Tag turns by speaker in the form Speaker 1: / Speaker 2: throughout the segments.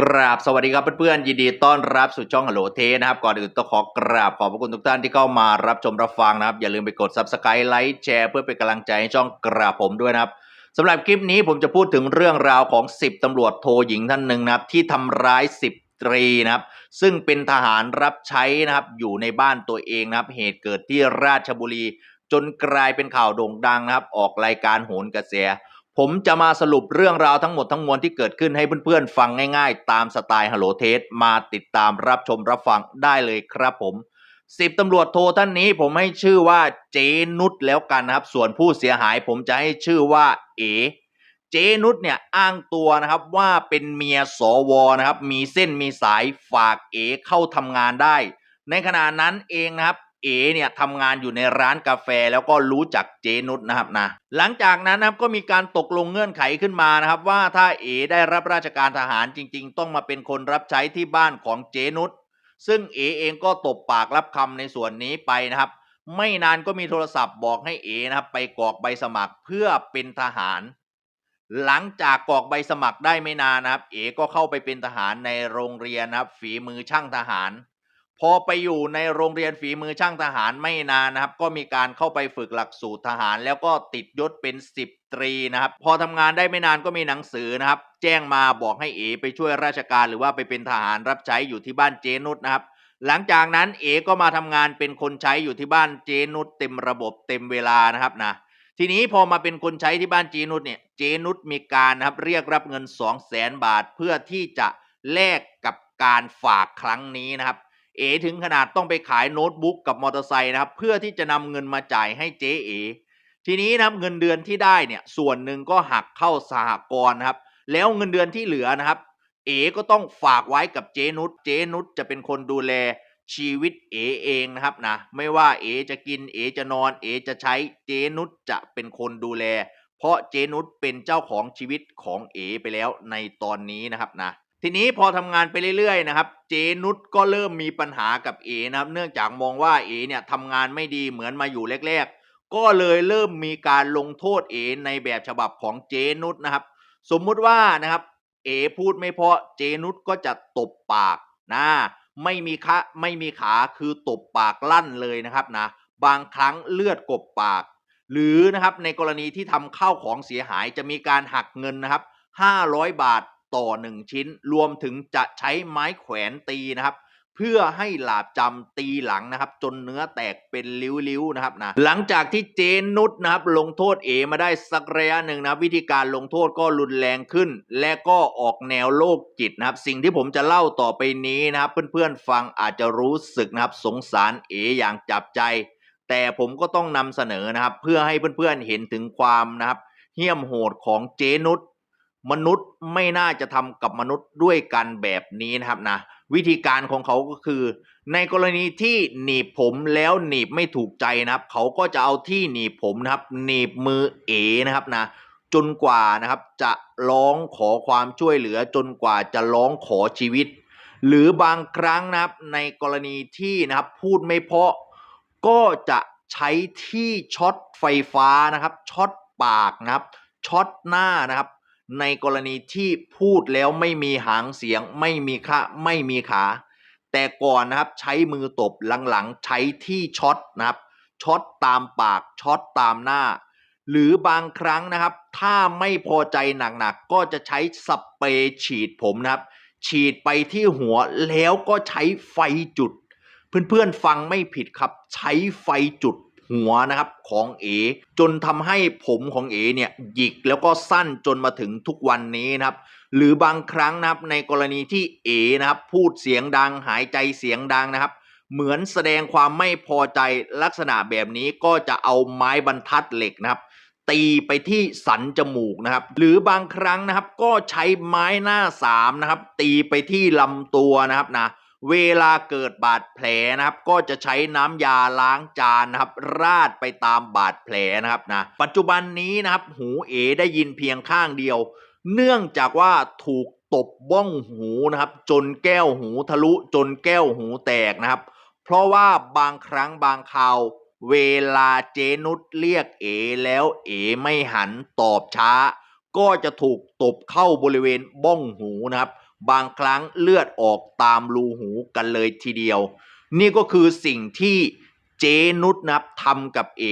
Speaker 1: กราบสวัสดีครับเพื่อนๆยินดีต้อนรับสู่ช่องฮัลโหลเทนะครับ ก่อนอื่นต้องขอกราบขอบพระคุณทุกท่านที่เข้ามารับชมรับฟังนะครับ อย่าลืมไปกด subscribe ไลค์แชร์เพื่อเป็นกำลังใจให้ช่องกราบผมด้วยนะครับสำหรับคลิปนี้ผมจะพูดถึงเรื่องราวของ 10ตำรวจโทหญิงท่านหนึ่งนะครับ ที่ทำร้าย 10 ตรีนะครับ ซึ่งเป็นทหารรับใช้นะครับ อยู่ในบ้านตัวเองนะครับ เหตุเกิดที่ราชบุรี จนกลายเป็นข่าวโด่งดังนะครับ ออกรายการโหนกระแส ผมจะมาสรุปเรื่องราวทั้งหมดทั้งมวลที่เกิดขึ้นให้เพื่อนๆ ฟังง่ายๆ ตามสไตล์ฮัลโหลเทสมาติดตามรับชมรับฟังได้เลยครับผมสิบตำรวจโทท่านนี้ผมให้ชื่อว่าเจนุชแล้วกันนะครับ ส่วนผู้เสียหายผมจะให้ชื่อว่า เอ เจนุชเนี่ยอ้างตัวนะครับว่าเป็นเมียสวนะครับ มีเส้นมีสายฝากเอเข้าทำงานได้ ในขณะนั้นเองนะครับ เอเนี่ยทำงานอยู่ในร้านกาแฟแล้วก็รู้จักเจนุชนะครับนะหลังจากนั้นนะครับก็มีการตกลงเงื่อนไขขึ้นมานะครับว่าถ้าเอได้รับราชการทหารจริง ๆ ต้องมาเป็นคนรับใช้ที่บ้านของเจนุชซึ่งเอเองก็ตบปากรับคำในส่วนนี้ไปนะครับ ไม่นานก็มีโทรศัพท์บอกให้เอนะครับไปกรอกใบสมัครเพื่อเป็นทหาร หลังจากกรอกใบสมัครได้ไม่นานนะครับ เอก็เข้าไปเป็นทหารในโรงเรียนนะครับ ฝีมือช่างทหาร พอไปอยู่ในโรงเรียนฝีมือช่างทหารไม่นานนะครับ ก็มีการเข้าไปฝึกหลักสูตรทหาร แล้วก็ติดยศเป็นสิบตรีนะครับ พอทำงานได้ไม่นานก็มีหนังสือนะครับ แจ้งมาบอกให้เอไปช่วยราชการหรือว่าไปเป็นทหารรับใช้อยู่ที่บ้านเจนุชนะครับ หลังจากนั้นเอก็มาทำงานเป็นคนใช้อยู่ที่บ้านเจนุชเต็มระบบเต็มเวลานะครับนะทีนี้พอมาเป็นคนใช้ที่บ้านเจนุชเนี่ยเจนุชมีการนะครับเรียกรับเงิน 2 0 0แสนบาทเพื่อที่จะแลกกับการฝากครั้งนี้นะครับ เอถึงขนาดต้องไปขายโน้ตบุ๊กกับมอเตอร์ไซค์นะครับ เพื่อที่จะนำเงินมาจ่ายให้เจ๊เอทีนี้นะครับเงินเดือนที่ได้เนี่ยส่วนหนึ่งก็หักเข้าสหกรณ์นะครับ แล้วเงินเดือนที่เหลือนะครับ เอก็ต้องฝากไว้กับเจนุชเจนุชจะเป็นคนดูแลชีวิตเอเองนะครับนะไม่ว่าเอจะกินเอจะนอนเอจะใช้เจนุชจะเป็นคนดูแล เพราะเจนุชเป็นเจ้าของชีวิตของเอไปแล้วในตอนนี้นะครับนะ ทีนี้พอทำงานไปเรื่อยๆนะครับ เจนุชก็เริ่มมีปัญหากับเอนะครับ เนื่องจากมองว่าเอเนี่ยทำงานไม่ดีเหมือนมาอยู่แรกๆ ก็เลยเริ่มมีการลงโทษเอในแบบฉบับของเจนุชนะครับ สมมุติว่านะครับ เอพูดไม่เพราะเจนุชก็จะตบปากนะไม่มีคะไม่มีขาคือตบปากลั่นเลยนะครับนะบางครั้งเลือดกบปาก หรือนะครับในกรณีที่ทำข้าวของเสียหายจะมีการหักเงินนะครับ500 บาท ต่อ 1 ชิ้น รวมถึงจะใช้ไม้แขวนตีนะครับ เพื่อให้หลาบจำตีหลังนะครับ จนเนื้อแตกเป็นริ้วๆนะครับนะหลังจากที่เจนนุชนะครับ ลงโทษเอมาได้สักระยะหนึ่งนะวิธีการลงโทษก็รุนแรงขึ้น และก็ออกแนวโรคจิตนะครับ สิ่งที่ผมจะเล่าต่อไปนี้นะครับ เพื่อนๆฟังอาจจะรู้สึกนะครับ สงสารเออย่างจับใจแต่ผมก็ต้องนำเสนอนะครับ เพื่อให้เพื่อนๆเห็นถึงความนะครับเหี้ยมโหดของเจนุช มนุษย์ไม่น่าจะทำกับมนุษย์ด้วยกันแบบนี้นะครับนะวิธีการของเขาก็คือ ในกรณีที่หนีบผมแล้วหนีบไม่ถูกใจนะครับ เขาก็จะเอาที่หนีบผมนะครับ หนีบมือเอนะครับนะจนกว่านะครับจะร้องขอความช่วยเหลือจนกว่าจะร้องขอชีวิต หรือบางครั้งนะครับในกรณีที่นะครับพูดไม่เพาะก็จะใช้ที่ช็อตไฟฟ้านะครับช็อตปากนะครับช็อตหน้านะครับ ในกรณีที่พูดแล้วไม่มีหางเสียง ไม่มีขาไม่มีขา แต่ก่อนนะครับใช้มือตบหลังๆ ใช้ที่ช็อตนะครับช็อตตามปากช็อตตามหน้า หรือบางครั้งนะครับ ถ้าไม่พอใจหนักๆ ก็จะใช้สเปรย์ฉีดผมนะครับ ฉีดไปที่หัวแล้วก็ใช้ไฟจุด เพื่อนๆฟังไม่ผิดครับ ใช้ไฟจุด หัวนะครับของเอ จนทำให้ผมของเอเนี่ยหยิกแล้วก็สั้นจนมาถึงทุกวันนี้นะครับ หรือบางครั้งนะครับในกรณีที่เอนะครับพูดเสียงดังหายใจเสียงดังนะครับ เหมือนแสดงความไม่พอใจลักษณะแบบนี้ก็จะเอาไม้บรรทัดเหล็กนะครับตีไปที่สันจมูกนะครับ หรือบางครั้งนะครับก็ใช้ไม้หน้าสามนะครับ ตีไปที่ลำตัวนะครับนะ เวลาเกิดบาดแผลนะครับ ก็จะใช้น้ำยาล้างจานนะครับ ราดไปตามบาดแผลนะครับนะปัจจุบันนี้นะครับ หูเอได้ยินเพียงข้างเดียว เนื่องจากว่าถูกตบบ้องหูนะครับ จนแก้วหูทะลุจนแก้วหูแตกนะครับ เพราะว่าบางครั้งบางคราวเวลาเจนุชเรียกเอแล้วเอไม่หันตอบช้า ก็จะถูกตบเข้าบริเวณบ้องหูนะครับ บางครั้งเลือดออกตามรูหูกันเลยทีเดียว นี่ก็คือสิ่งที่เจนุชนะครับทำกับเอ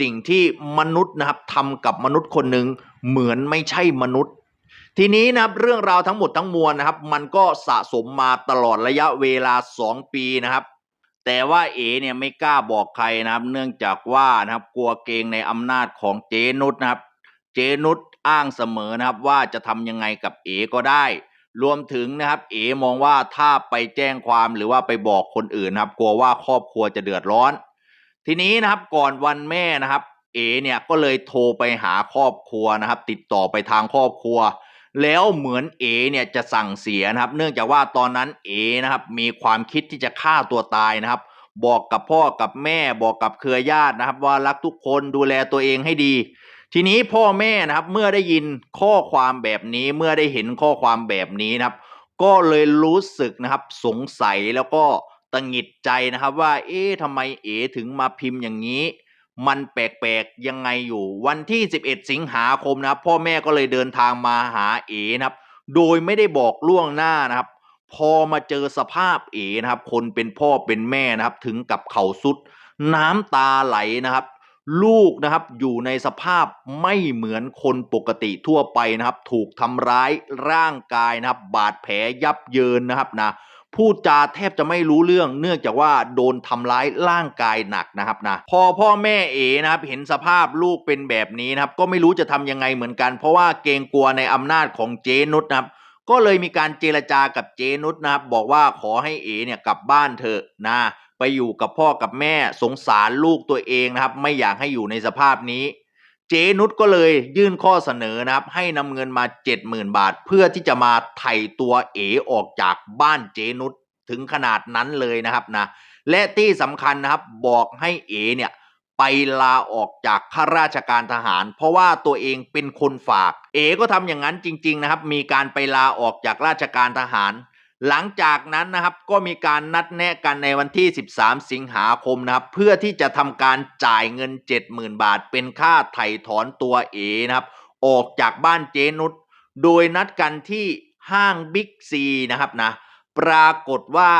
Speaker 1: สิ่งที่มนุษย์นะครับทำกับมนุษย์คนหนึ่งเหมือนไม่ใช่มนุษย์ ทีนี้นะครับเรื่องราวทั้งหมดทั้งมวลนะครับ มันก็สะสมมาตลอดระยะเวลา 2 ปีนะครับ แต่ว่าเอเนี่ยไม่กล้าบอกใครนะครับ เนื่องจากว่านะครับกลัวเกรงในอำนาจของเจนุชนะครับ เจนุชอ้างเสมอนะครับว่าจะทำยังไงกับเอก็ได้ รวมถึงนะครับเอมองว่าถ้าไปแจ้งความหรือว่าไปบอกคนอื่นนะครับ กลัวว่าครอบครัวจะเดือดร้อน ทีนี้นะครับก่อนวันแม่นะครับ เอเนี่ยก็เลยโทรไปหาครอบครัวนะครับ ติดต่อไปทางครอบครัว แล้วเหมือนเอเนี่ยจะสั่งเสียนะครับ เนื่องจากว่าตอนนั้นเอนะครับ มีความคิดที่จะฆ่าตัวตายนะครับ บอกกับพ่อกับแม่บอกกับเครือญาตินะครับ ว่ารักทุกคนดูแลตัวเองให้ดี ทีนี้พ่อแม่นะครับเมื่อได้ยินข้อความแบบนี้เมื่อได้เห็นข้อความแบบนี้นะครับ ก็เลยรู้สึกนะครับสงสัยแล้วก็ตังหงิดใจนะครับว่า เอ๊ะทำไมเอ๋ถึงมาพิมพ์อย่างนี้ มันแปลกๆยังไงอยู่ วันที่ 11 สิงหาคมนะครับพ่อแม่ก็เลยเดินทางมาหาเอ๋นะครับ โดยไม่ได้บอกล่วงหน้านะครับ พอมาเจอสภาพเอ๋นะครับ คนเป็นพ่อเป็นแม่นะครับ ถึงกับเข่าสุด น้ำตาไหลนะครับ ลูกนะครับอยู่ในสภาพไม่เหมือนคนปกติทั่วไปนะครับ ถูกทำร้ายร่างกายนะครับ บาดแผลยับเยินนะครับนะพูดจาแทบจะไม่รู้เรื่องเนื่องจากว่าโดนทำร้ายร่างกายหนักนะครับนะพอพ่อแม่เอนะครับเห็นสภาพลูกเป็นแบบนี้นะครับ ก็ไม่รู้จะทำยังไงเหมือนกัน เพราะว่าเกรงกลัวในอำนาจของเจนุสนะครับก็เลยมีการเจรจากับเจนุสนะครับ บอกว่าขอให้เอเนี่ยกลับบ้านเถอะนะ ไปอยู่กับพ่อกับแม่สงสารลูกตัวเองนะครับ ไม่อยากให้อยู่ในสภาพนี้ เจนุสก็เลยยื่นข้อเสนอนะครับ ให้นำเงินมา 70,000 บาท เพื่อที่จะมาไถ่ตัวเอออกจากบ้านเจนุสถึงขนาดนั้นเลยนะครับนะและที่สำคัญนะครับบอกให้เอเนี่ยไปลาออกจากข้าราชการทหาร เพราะว่าตัวเองเป็นคนฝาก เอก็ทำอย่างนั้นจริง ๆ นะครับ มีการไปลาออกจากราชการทหาร หลังจากนั้นนะครับก็มีการนัดแนะกันในวันที่ 13 สิงหาคมนะครับ เพื่อที่จะทำการจ่ายเงิน 70,000 บาท เป็นค่าไถ่ถอนตัวเอนะครับ ออกจากบ้านเจนุชโดยนัดกันที่ห้างบิ๊กซีนะครับนะปรากฏว่า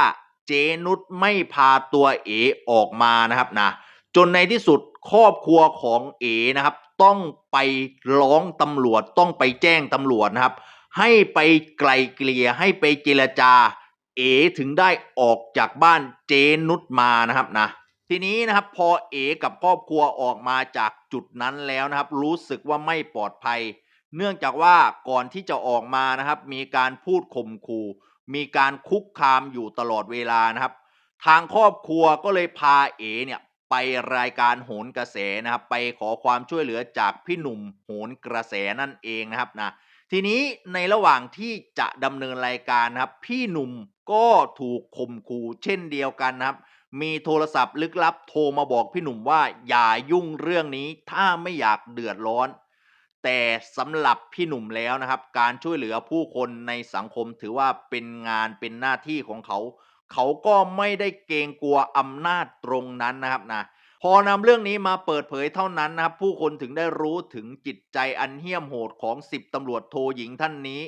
Speaker 1: เจนุชไม่พาตัวเอออกมานะครับนะจนในที่สุดครอบครัวของเอนะครับ ต้องไปร้องตำรวจต้องไปแจ้งตำรวจนะครับ ให้ไปไกลเกลี่ยให้ไปเจรจา เอถึงได้ออกจากบ้านเจนุชมานะครับนะทีนี้นะครับพอเอกับครอบครัวออกมาจากจุดนั้นแล้วนะครับ รู้สึกว่าไม่ปลอดภัย เนื่องจากว่าก่อนที่จะออกมานะครับ มีการพูดข่มขู่มีการคุกคามอยู่ตลอดเวลานะครับ ทางครอบครัวก็เลยพาเอเนี่ยไปรายการโหนกระแสนะครับ ไปขอความช่วยเหลือจากพี่หนุ่มโหนกระแสนั่นเองนะครับนะ ทีนี้ในระหว่างที่จะดำเนินรายการครับ พี่หนุ่มก็ถูกข่มขู่เช่นเดียวกันครับ มีโทรศัพท์ลึกลับโทรมาบอกพี่หนุ่มว่าอย่ายุ่งเรื่องนี้ถ้าไม่อยากเดือดร้อน แต่สำหรับพี่หนุ่มแล้วนะครับ การช่วยเหลือผู้คนในสังคมถือว่าเป็นงานเป็นหน้าที่ของเขา เขาก็ไม่ได้เกรงกลัวอำนาจตรงนั้นนะครับนะ พอนำเรื่องนี้มาเปิดเผยเท่านั้นนะครับ ผู้คนถึงได้รู้ถึงจิตใจอันเหี้ยมโหดของสิบตำรวจโทหญิงท่านนี้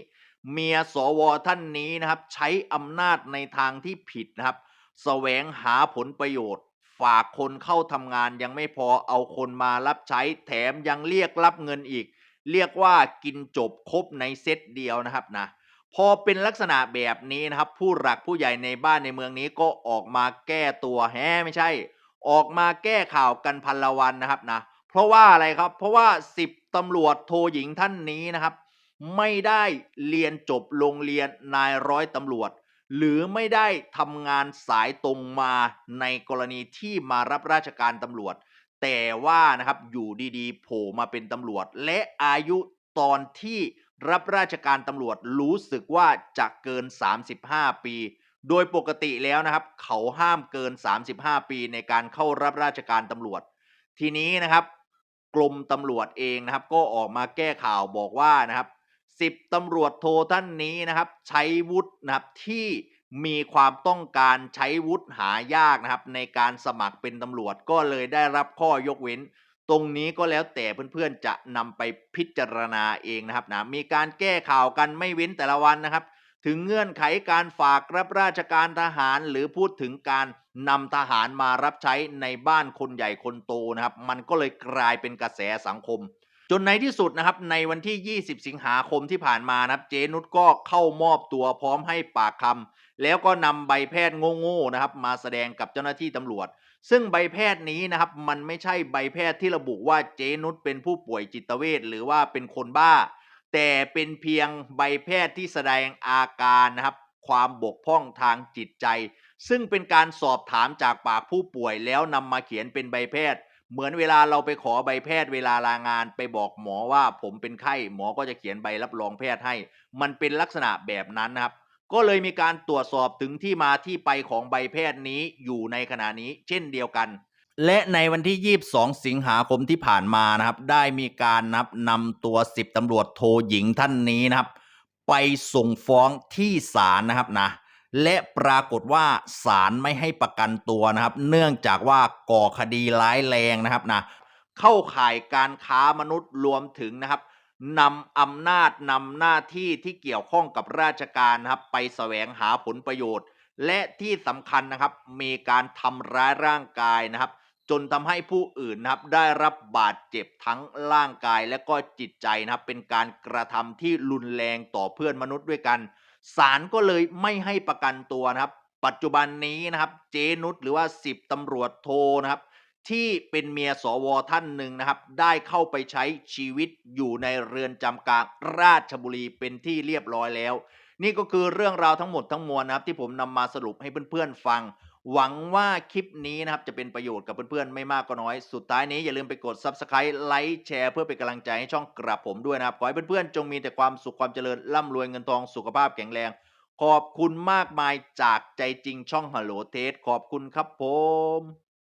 Speaker 1: เมียสวท่านนี้นะครับ ใช้อำนาจในทางที่ผิดนะครับแสวงหาผลประโยชน์ ฝากคนเข้าทำงานยังไม่พอเอาคนมารับใช้แถมยังเรียกรับเงินอีก เรียกว่ากินจบครบในเซตเดียวนะครับนะพอเป็นลักษณะแบบนี้นะครับ ผู้หลักผู้ใหญ่ในบ้านในเมืองนี้ก็ออกมาแก้ตัวแฮไม่ใช่ ออกมาแก้ข่าวกันพันละวันนะครับนะเพราะว่าอะไรครับ เพราะว่าสิบตำรวจโทหญิงท่านนี้นะครับ ไม่ได้เรียนจบโรงเรียนนายร้อยตำรวจ หรือไม่ได้ทำงานสายตรงมาในกรณีที่มารับราชการตำรวจ แต่ว่านะครับอยู่ดีๆโผล่มาเป็นตำรวจ และอายุตอนที่รับราชการตำรวจรู้สึกว่าจะเกิน 35 ปี โดยปกติแล้วนะครับ เขาห้ามเกิน 35 ปีในการเข้ารับราชการตำรวจ ทีนี้นะครับ กรมตำรวจเองนะครับ ก็ออกมาแก้ข่าวบอกว่านะครับสิบตำรวจโทท่านนี้นะครับ ใช้วุฒินะครับที่มีความต้องการใช้วุฒิหายากนะครับ ในการสมัครเป็นตำรวจก็เลยได้รับข้อยกเว้น ตรงนี้ก็แล้วแต่เพื่อนๆจะนำไปพิจารณาเองนะครับนะมีการแก้ข่าวกันไม่เว้นแต่ละวันนะครับ ถึงเงื่อนไขการฝากรับราชการทหาร หรือพูดถึงการนำทหารมารับใช้ในบ้านคนใหญ่คนโตนะครับ มันก็เลยกลายเป็นกระแสสังคม จนในที่สุดนะครับ ในวันที่ 20 สิงหาคมที่ผ่านมานะครับ เจนุชก็เข้ามอบตัวพร้อมให้ปากคำแล้วก็นำใบแพทย์โง่ๆนะครับ มาแสดงกับเจ้าหน้าที่ตำรวจ ซึ่งใบแพทย์นี้นะครับ มันไม่ใช่ใบแพทย์ที่ระบุว่าเจนุชเป็นผู้ป่วยจิตเวชหรือว่าเป็นคนบ้า แต่เป็นเพียงใบแพทย์ที่แสดงอาการนะครับ ความบกพร่องทางจิตใจ ซึ่งเป็นการสอบถามจากปากผู้ป่วยแล้วนำมาเขียนเป็นใบแพทย์ เหมือนเวลาเราไปขอใบแพทย์เวลาลางาน ไปบอกหมอว่าผมเป็นไข้ หมอก็จะเขียนใบรับรองแพทย์ให้ มันเป็นลักษณะแบบนั้นนะครับ ก็เลยมีการตรวจสอบถึงที่มาที่ไปของใบแพทย์นี้อยู่ในขณะนี้ เช่นเดียวกัน และในวันที่ 22 สิงหาคมที่ผ่านมานะครับ ได้มีการนับนำตัว 10ตำรวจโทหญิงท่านนี้นะครับ ไปส่งฟ้องที่ศาลนะครับนะและปรากฏว่าศาลไม่ให้ประกันตัวนะครับ เนื่องจากว่าก่อคดีร้ายแรงนะครับนะเข้าข่ายการค้ามนุษย์รวมถึงนะครับนำอำนาจนำหน้าที่ที่เกี่ยวข้องกับราชการนะครับไปแสวงหาผลประโยชน์ และที่สำคัญนะครับมีการทำร้ายร่างกายนะครับ จนทำให้ผู้อื่นนะครับได้รับบาดเจ็บทั้งร่างกายและก็จิตใจนะครับเป็นการกระทำที่รุนแรงต่อเพื่อนมนุษย์ด้วยกันศาลก็เลยไม่ให้ประกันตัวนะครับ ปัจจุบันนี้นะครับเจนุชหรือว่า 10ตำรวจโทนะครับ ที่เป็นเมียสวท่านหนึ่งนะครับ ได้เข้าไปใช้ชีวิตอยู่ในเรือนจำกลางราชบุรีเป็นที่เรียบร้อยแล้ว นี่ก็คือเรื่องราวทั้งหมดทั้งมวลนะครับ ที่ผมนำมาสรุปให้เพื่อนๆฟัง หวังว่าคลิปนี้นะครับจะเป็นประโยชน์กับเพื่อนๆ ไม่มากก็น้อย สุดท้ายนี้อย่าลืมไปกด Subscribe ไลค์แชร์เพื่อเป็นกำลังใจให้ช่องกระผมด้วยนะครับ ขอให้เพื่อนๆ จงมีแต่ความสุขความเจริญร่ำรวยเงินทองสุขภาพแข็งแรง ขอบคุณมากมายจากใจจริงช่องฮัลโหลเทสขอบคุณครับผม